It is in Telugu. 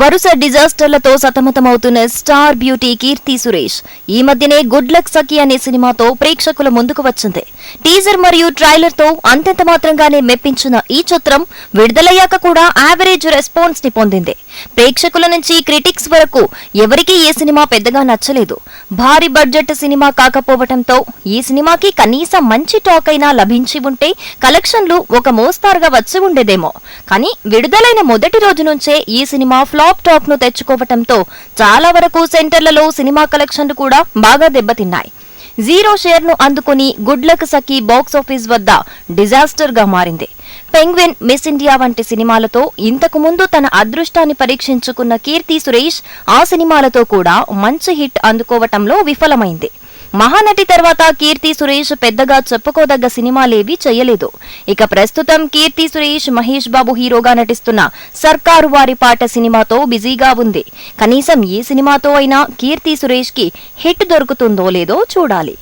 వరుస డిజాస్టర్లతో సతమతమవుతున్న స్టార్ బ్యూటీ కీర్తి సురేష్. ఈ మధ్యనే గుడ్ లక్ సఖి అనే సినిమాతో ప్రేక్షకుల ముందుకు వచ్చింది. టీజర్ మరియు ట్రైలర్తో అంతంత మాత్రంగానే మెప్పించిన ఈ చిత్రం విడుదలయ్యాక కూడా యావరేజ్ రెస్పాన్స్ని పొందింది. ప్రేక్షకుల నుంచి క్రిటిక్స్ వరకు ఎవరికీ ఈ సినిమా పెద్దగా నచ్చలేదు. భారీ బడ్జెట్ సినిమా కాకపోవటంతో ఈ సినిమాకి కనీసం మంచి టాక్ అయినా లభించి ఉంటే కలెక్షన్లు ఒక మోస్తారుగా వచ్చి ఉండేదేమో. కానీ విడుదలైన మొదటి రోజు నుంచే ఈ సినిమా ఫ్లాప్ టాక్ను తెచ్చుకోవటంతో చాలా వరకు సెంటర్లలో సినిమా కలెక్షన్లు కూడా బాగా దెబ్బతిన్నాయి. జీరో షేర్ను అందుకుని good luck Sakhi box office వద్ద డిజాస్టర్గా మారింది. పెంగ్విన్ మిస్ ఇండియా వంటి సినిమాలతో ఇంతకు ముందు తన అదృష్టాన్ని పరీక్షించుకున్న కీర్తి సురేష్ ఆ సినిమాలతో కూడా మంచి హిట్ అందుకోవటంలో విఫలమైంది. మహానటి తర్వాత కీర్తి సురేష్ పెద్దగా చెప్పుకోదగ్గ సినిమాలేవి చేయలేదు. ఇక ప్రస్తుతం కీర్తి సురేష్ మహేష్ బాబు హీరోగా నటిస్తున్న సర్కారు వారి పాట సినిమాతో బిజీగా ఉంది. కనీసం ఏ సినిమాతో అయినా కీర్తి సురేష్కి హిట్ దొరుకుతుందో లేదో చూడాలి.